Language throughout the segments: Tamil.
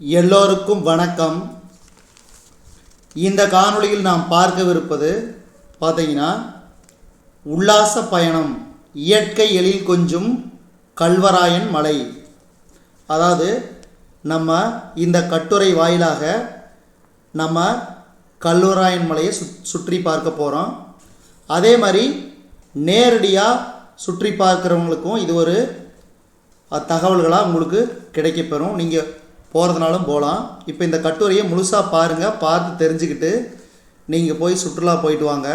எல்லோருக்கும் வணக்கம். இந்த காணொளியில் நாம் பார்க்கவிருப்பது பார்த்தீங்கன்னா உல்லாச பயணம் இயற்கை எழில் கொஞ்சம் கல்வராயன் மலை. அதாவது நம்ம இந்த கட்டுரை வாயிலாக நம்ம கல்வராயன் மலையை சுத் சுற்றி பார்க்க போகிறோம் அதே மாதிரி நேரடியாக சுற்றி பார்க்குறவங்களுக்கும் இது ஒரு தகவல்களாக உங்களுக்கு கிடைக்கப்பெறும். நீங்கள் போகிறதுனாலும் போகலாம் இப்போ இந்த கட்டுரையை முழுசாக பாருங்கள் பார்த்து தெரிஞ்சுக்கிட்டு நீங்கள் போய் சுற்றுலா போயிட்டு வாங்க.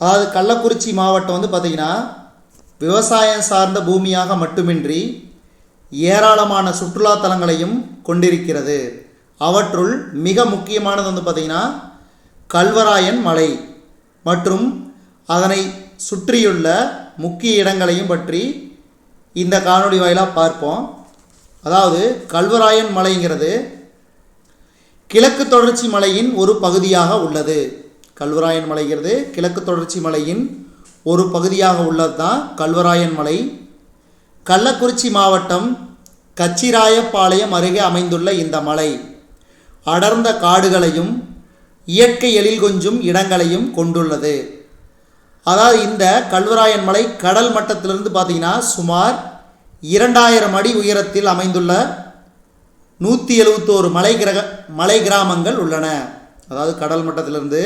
அதாவது கள்ளக்குறிச்சி மாவட்டம் வந்து பார்த்திங்கன்னா விவசாயம் சார்ந்த பூமியாக மட்டுமின்றி ஏராளமான சுற்றுலா தலங்களையும் கொண்டிருக்கிறது. அவற்றுள் மிக முக்கியமானது வந்து பார்த்திங்கன்னா கல்வராயன் மலை மற்றும் அதனை சுற்றியுள்ள முக்கிய இடங்களையும் பற்றி இந்த காணொளி வாயிலாக பார்ப்போம். அதாவது கல்வராயன் மலைங்கிறது கிழக்கு தொடர்ச்சி மலையின் ஒரு பகுதியாக உள்ளது. கல்வராயன் மலைங்கிறது கிழக்கு தொடர்ச்சி மலையின் ஒரு பகுதியாக உள்ளது தான் கல்வராயன் மலை. கள்ளக்குறிச்சி மாவட்டம் கச்சிராயப்பாளையம் அருகே அமைந்துள்ள இந்த மலை. அடர்ந்த காடுகளையும் இயற்கை எழில் கொஞ்சும் இடங்களையும் கொண்டுள்ளது. அதாவது இந்த கல்வராயன் மலை கடல் மட்டத்திலிருந்து பார்த்தீங்கன்னா சுமார் இரண்டாயிரம் அடி உயரத்தில் அமைந்துள்ள நூற்றி எழுபத்தோரு மலை கிரக மலை கிராமங்கள் உள்ளன. அதாவது கடல் மட்டத்திலிருந்து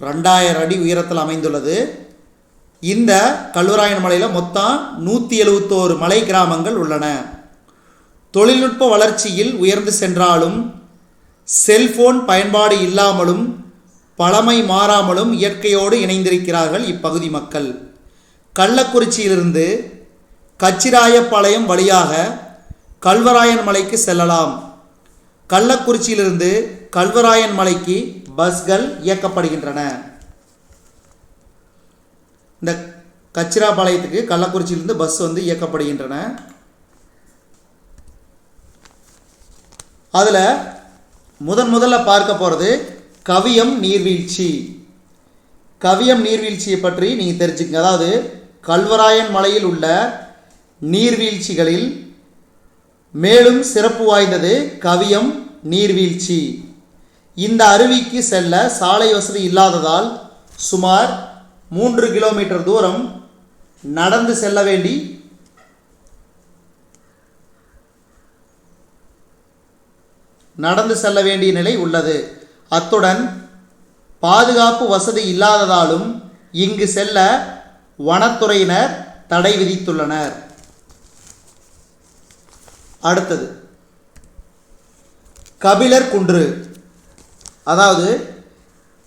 ரெண்டாயிரம் அடி உயரத்தில் அமைந்துள்ளது. இந்த கல்வராயன் மலையில் மொத்தம் நூற்றி எழுபத்தோரு மலை கிராமங்கள் உள்ளன. தொழில்நுட்ப வளர்ச்சியில் உயர்ந்து சென்றாலும் செல்போன் பயன்பாடு இல்லாமலும் பழமை மாறாமலும் இயற்கையோடு இணைந்திருக்கிறார்கள் இப்பகுதி மக்கள். கள்ளக்குறிச்சியிலிருந்து கச்சிராயப்பாளையம் வழியாக கல்வராயன் மலைக்கு செல்லலாம். கள்ளக்குறிச்சியிலிருந்து கல்வராயன் மலைக்கு பஸ்கள் இயக்கப்படுகின்றன. இந்த கச்சிராபாளையத்துக்கு கள்ளக்குறிச்சியிலிருந்து பஸ் வந்து இயக்கப்படுகின்றன. அதில் முதன் முதல்ல பார்க்க போகிறது கவியம் நீர்வீழ்ச்சி. கவியம் நீர்வீழ்ச்சியை பற்றி நீங்கள் தெரிஞ்சுக்கங்க. அதாவது கல்வராயன் மலையில் உள்ள நீர்வீழ்ச்சிகளில் மேலும் சிறப்பு வாய்ந்தது கவியம் நீர்வீழ்ச்சி. இந்த அருவிக்கு செல்ல சாலை வசதி இல்லாததால் சுமார் மூன்று கிலோமீட்டர் தூரம் நடந்து செல்ல வேண்டி நடந்து செல்ல வேண்டிய நிலை உள்ளது. அத்துடன் பாதுகாப்பு வசதி இல்லாததாலும் இங்கு செல்ல வனத்துறையினர் தடை விதித்துள்ளனர். அடுத்தது. கபிலர் குன்று. அதாவது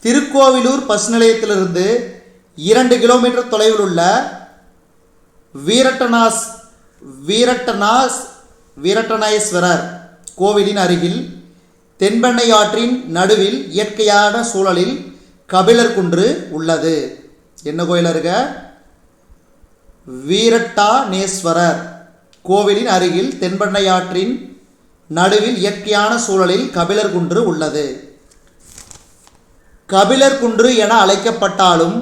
திருக்கோவிலூர் பஸ் நிலையத்திலிருந்து இரண்டு கிலோமீட்டர் தொலைவில் உள்ள வீரட்டனாஸ் வீரட்டனாஸ் வீரட்டனேஸ்வரர் கோவிலின் அருகில் தென்பெண்ணை ஆற்றின் நடுவில் இயற்கையான சூழலில் கபிலர் குன்று உள்ளது. என்ன கோயில் இருக்க? வீரட்டானேஸ்வரர். கோவிலின் அருகில் தென்பண்ணையாற்றின் நடுவில் இயற்கையான சூழலில் கபிலர் குன்று உள்ளது. கபிலர் குன்று என அழைக்கப்பட்டாலும்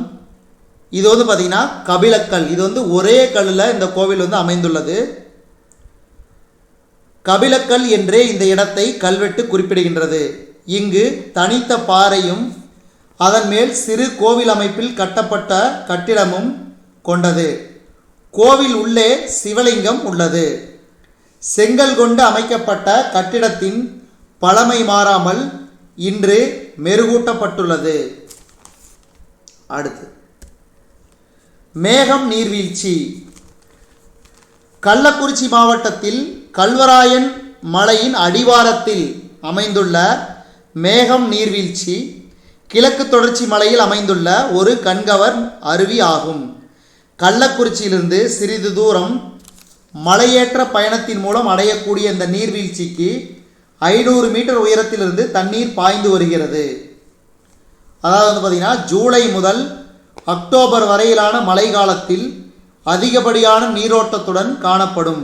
இது வந்து பார்த்திங்கன்னா கபிலக்கல். இது வந்து ஒரே கல்லில் இந்த கோவில் வந்து அமைந்துள்ளது. கபிலக்கல் என்றே இந்த இடத்தை கல்வெட்டு குறிப்பிடுகின்றது. இங்கு தனித்த பாறையும் அதன் மேல் சிறு கோவில் அமைப்பில் கட்டப்பட்ட கட்டிடமும் கொண்டது. கோவில் உள்ளே சிவலிங்கம் உள்ளது. செங்கல் கொண்டு அமைக்கப்பட்ட கட்டிடத்தின் பழமை மாறாமல் இன்று மெருகூட்டப்பட்டுள்ளது. அடுத்து மேகம் நீர்வீழ்ச்சி. கள்ளக்குறிச்சி மாவட்டத்தில் கல்வராயன் மலையின் அடிவாரத்தில் அமைந்துள்ள மேகம் நீர்வீழ்ச்சி கிழக்கு தொடர்ச்சி மலையில் அமைந்துள்ள ஒரு கண்கவர் அருவி ஆகும். கள்ளக்குறிச்சியிலிருந்து சிறிது தூரம் மலையேற்ற பயணத்தின் மூலம் அடையக்கூடிய இந்த நீர்வீழ்ச்சிக்கு ஐநூறு மீட்டர் உயரத்திலிருந்து தண்ணீர் பாய்ந்து வருகிறது. அதாவது வந்து பார்த்திங்கன்னா ஜூலை முதல் அக்டோபர் வரையிலான மழை காலத்தில் அதிகப்படியான நீரோட்டத்துடன் காணப்படும்.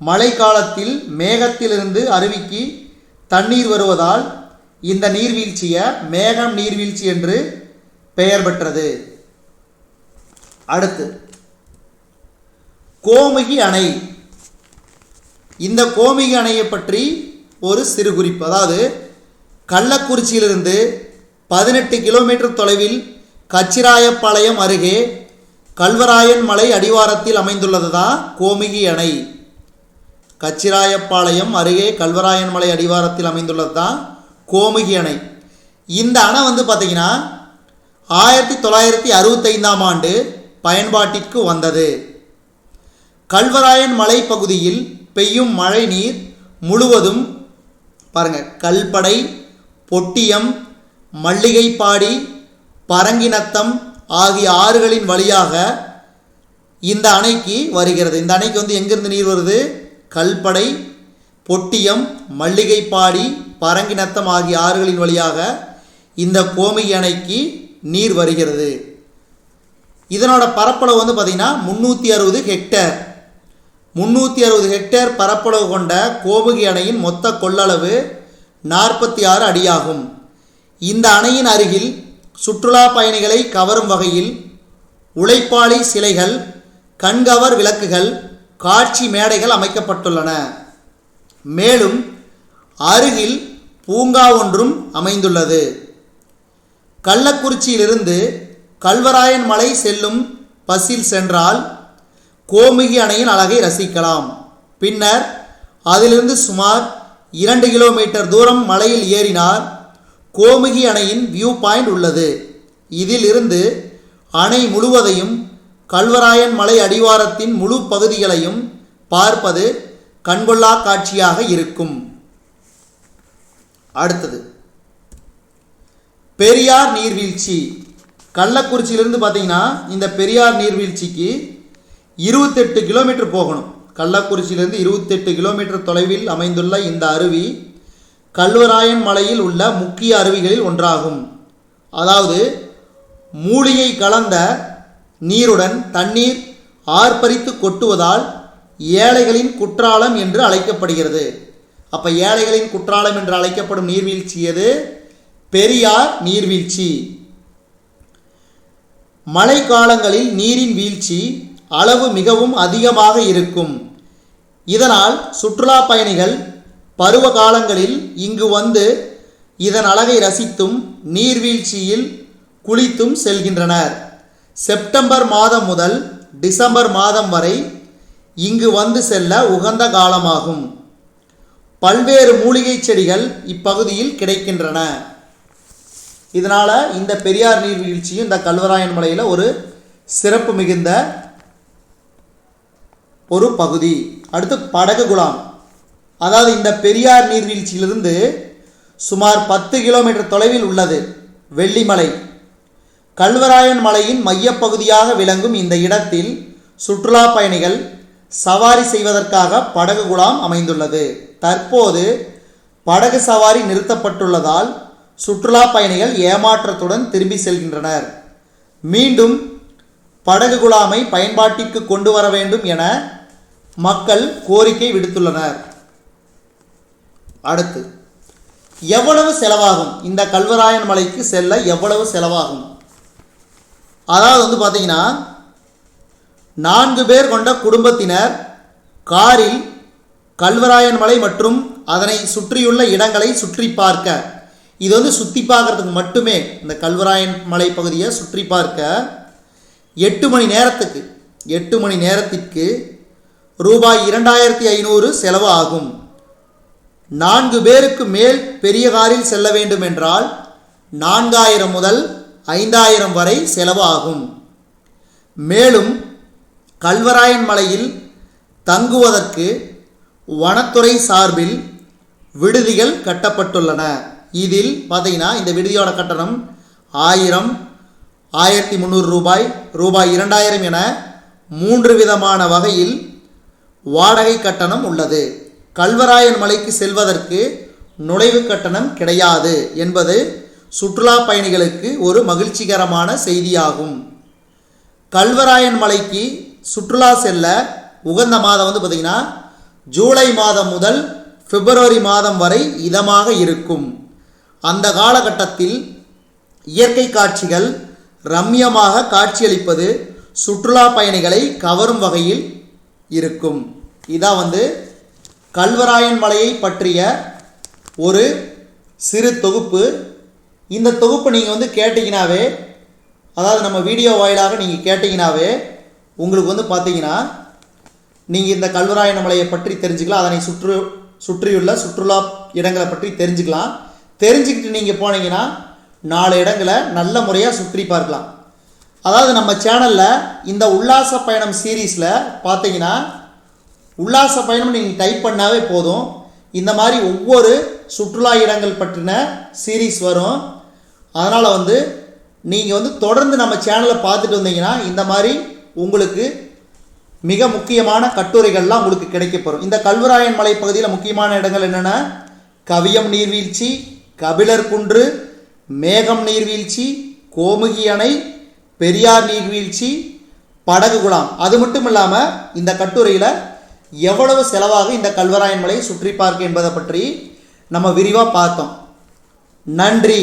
மழை காலத்தில் மேகத்திலிருந்து அருவிக்கு தண்ணீர் வருவதால் இந்த நீர்வீழ்ச்சியை மேகம் நீர்வீழ்ச்சி என்று பெயர் பெற்றது. அடுத்து கோமுகி அணை. இந்த கோமுகி அணையை பற்றி ஒரு சிறு குறிப்பு. அதாவது கள்ளக்குறிச்சியிலிருந்து பதினெட்டு கிலோமீட்டர் தொலைவில் கச்சிராயப்பாளையம் அருகே கல்வராயன் மலை அடிவாரத்தில் அமைந்துள்ளது தான் கோமிகி அணை. கச்சிராயப்பாளையம் அருகே கல்வராயன் மலை அடிவாரத்தில் அமைந்துள்ளது தான் கோமுகி அணை. இந்த அணை வந்து பார்த்திங்கன்னா ஆயிரத்தி தொள்ளாயிரத்தி அறுபத்தைந்தாம் ஆண்டு பயன்பாட்டிற்கு வந்தது. கல்வராயன் மலை பகுதியில் பெய்யும் மழை நீர் முழுவதும் பாருங்க கல்படை பொட்டியம் மல்லிகைப்பாடி பரங்கிநத்தம் ஆகிய ஆறுகளின் வழியாக இந்த அணைக்கு வருகிறது. இந்த அணைக்கு வந்து எங்கிருந்து நீர் வருது? கல்படை பொட்டியம் மல்லிகைப்பாடி பரங்கிநத்தம் ஆகிய ஆறுகளின் வழியாக இந்த கோமி அணைக்கு நீர் வருகிறது. இதனோட பரப்பளவு வந்து பார்த்திங்கன்னா முந்நூற்றி அறுபது ஹெக்டேர். முந்நூற்றி அறுபது ஹெக்டேர் பரப்பளவு கொண்ட கோபுகி அணையின் மொத்த கொள்ளளவு நாற்பத்தி ஆறு அடியாகும். இந்த அணையின் அருகில் சுற்றுலா பயணிகளை கவரும் வகையில் உழைப்பாளி சிலைகள் கண்கவர் விளக்குகள் காட்சி மேடைகள் அமைக்கப்பட்டுள்ளன. மேலும் அருகில் பூங்கா ஒன்றும் அமைந்துள்ளது. கள்ளக்குறிச்சியிலிருந்து கல்வராயன் மலை செல்லும் பஸ்ஸில் சென்றால் கோமுகி அணையின் அழகை ரசிக்கலாம். பின்னர் அதிலிருந்து சுமார் இரண்டு கிலோமீட்டர் தூரம் மலையில் ஏறினார் கோமுகி அணையின் வியூ பாயிண்ட் உள்ளது. இதில் இருந்து அணை முழுவதையும் கல்வராயன் மலை அடிவாரத்தின் முழு பகுதிகளையும் பார்ப்பது கண்கொள்ளா காட்சியாக இருக்கும். அடுத்தது. பெரியார் நீர்வீழ்ச்சி. கள்ளக்குறிச்சியிலிருந்து பார்த்தீங்கன்னா இந்த பெரியார் நீர்வீழ்ச்சிக்கு இருபத்தெட்டு கிலோமீட்டர் போகணும். கள்ளக்குறிச்சியிலிருந்து இருபத்தெட்டு கிலோமீட்டர் தொலைவில் அமைந்துள்ள இந்த அருவி கல்வராயன் மலையில் உள்ள முக்கிய அருவிகளில் ஒன்றாகும். அதாவது மூலிகை கலந்த நீருடன் தண்ணீர் ஆர்ப்பரித்து கொட்டுவதால் ஏழைகளின் குற்றாலம் என்று அழைக்கப்படுகிறது. அப்போ ஏழைகளின் குற்றாலம் என்று அழைக்கப்படும் நீர்வீழ்ச்சி எது? பெரியார் நீர்வீழ்ச்சி. மழை காலங்களில் நீரின் வீழ்ச்சி அளவு மிகவும் அதிகமாக இருக்கும். இதனால் சுற்றுலா பயணிகள் பருவ காலங்களில் இங்கு வந்து இதன் அழகை ரசித்தும் நீர்வீழ்ச்சியில் குளித்தும் செல்கின்றனர். செப்டம்பர் மாதம் முதல் டிசம்பர் மாதம் வரை இங்கு வந்து செல்ல உகந்த காலமாகும். பல்வேறு மூலிகை செடிகள் இப்பகுதியில் கிடைக்கின்றன. இதனால் இந்த பெரியார் நீர்வீழ்ச்சியும் இந்த கல்வராயன் மலையில் ஒரு சிறப்பு மிகுந்த ஒரு பகுதி. அடுத்து படகு குலாம். அதாவது இந்த பெரியார் நீர்வீழ்ச்சியிலிருந்து சுமார் பத்து கிலோமீட்டர் தொலைவில் உள்ளது வெள்ளிமலை. கல்வராயன் மலையின் மையப்பகுதியாக விளங்கும் இந்த இடத்தில் சுற்றுலா பயணிகள் சவாரி செய்வதற்காக படகு குழாம் அமைந்துள்ளது. தற்போது படகு சவாரி நிறுத்தப்பட்டுள்ளதால் சுற்றுலா பயணிகள் ஏமாற்றத்துடன் திரும்பி செல்கின்றனர். மீண்டும் படகு குழாமை பயன்பாட்டிற்கு கொண்டு வர வேண்டும் என மக்கள் கோரிக்கை விடுத்துள்ளனர். அடுத்து எவ்வளவு செலவாகும்? இந்த கல்வராயன் மலைக்கு செல்ல எவ்வளவு செலவாகும்? அதாவது வந்து பார்த்தீங்கன்னா நான்கு பேர் கொண்ட குடும்பத்தினர் காரில் கல்வராயன் மலை மற்றும் அதனை சுற்றியுள்ள இடங்களை சுற்றி பார்க்க இது வந்து சுற்றி பார்க்கறதுக்கு மட்டுமே இந்த கல்வராயன் மலை பகுதியை சுற்றி பார்க்க எட்டு மணி நேரத்துக்கு எட்டு மணி நேரத்திற்கு ரூபாய் இரண்டாயிரத்தி ஐநூறு செலவு ஆகும். நான்கு பேருக்கு மேல் பெரிய காரில் செல்ல வேண்டும் என்றால் நான்காயிரம் முதல் ஐந்தாயிரம் வரை செலவு ஆகும். மேலும் கல்வராயன் மலையில் தங்குவதற்கு வனத்துறை சார்பில் விடுதிகள் கட்டப்பட்டுள்ளன. இதில் பார்த்தீங்கன்னா இந்த விடுதியோட கட்டணம் ஆயிரம் ஆயிரத்தி முந்நூறு ரூபாய் ரூபாய் இரண்டாயிரம் என மூன்று விதமான வகையில் வாடகை கட்டணம் உள்ளது. கல்வராயன் மலைக்கு செல்வதற்கு நுழைவு கட்டணம் கிடையாது என்பது சுற்றுலா பயணிகளுக்கு ஒரு மகிழ்ச்சிகரமான செய்தியாகும். கல்வராயன் மலைக்கு சுற்றுலா செல்ல உகந்த மாதம் வந்து பார்த்திங்கன்னா ஜூலை மாதம் முதல் பிப்ரவரி மாதம் வரை இதமாக இருக்கும். அந்த காலகட்டத்தில் இயற்கை காட்சிகள் ரம்யமாக காட்சியளிப்பது சுற்றுலா பயணிகளை கவரும் வகையில் இருக்கும். இதான் வந்து கல்வராயன் மலையை பற்றிய ஒரு சிறு தொகுப்பு. இந்த தொகுப்பை நீங்கள் வந்து கேட்டிங்கனாவே அதாவது நம்ம வீடியோ வாயிலாக நீங்கள் கேட்டிங்கனாவே உங்களுக்கு வந்து பார்த்தீங்கன்னா நீங்கள் இந்த கல்வராயன் மலையை பற்றி தெரிஞ்சுக்கலாம். அதனை சுற்று சுற்றியுள்ள சுற்றுலா இடங்களை பற்றி தெரிஞ்சுக்கலாம். தெரிஞ்சுக்கிட்டு நீங்கள் போனீங்கன்னா நாலு இடங்களை நல்ல முறையாக சுற்றி பார்க்கலாம். அதாவது நம்ம சேனலில் இந்த உல்லாச பயணம் சீரீஸில் பார்த்தீங்கன்னா உல்லாச பயணம் நீங்கள் டைப் பண்ணாவே போதும். இந்த மாதிரி ஒவ்வொரு சுற்றுலா இடங்கள் பற்றின சீரீஸ் வரும். அதனால் வந்து நீங்கள் வந்து தொடர்ந்து நம்ம சேனலை பார்த்துட்டு வந்தீங்கன்னா இந்த மாதிரி உங்களுக்கு மிக முக்கியமான கட்டுரைகள்லாம் உங்களுக்கு கிடைக்கப்பெறும். இந்த கல்வராயன் மலை பகுதியில் முக்கியமான இடங்கள் என்னென்னா கவியம் நீர்வீழ்ச்சி கபிலர் குன்று மேகம் நீர்வீழ்ச்சி கோமுகி அணை பெரியார் நீர்வீழ்ச்சி படகு குளம் அது மட்டும் இல்லாமல் இந்த கட்டுரையில் எவ்வளவு செலவாக இந்த கல்வராயன் மலையை சுற்றி பார்க்க என்பதை பற்றி நம்ம விரிவாக பார்த்தோம். நன்றி.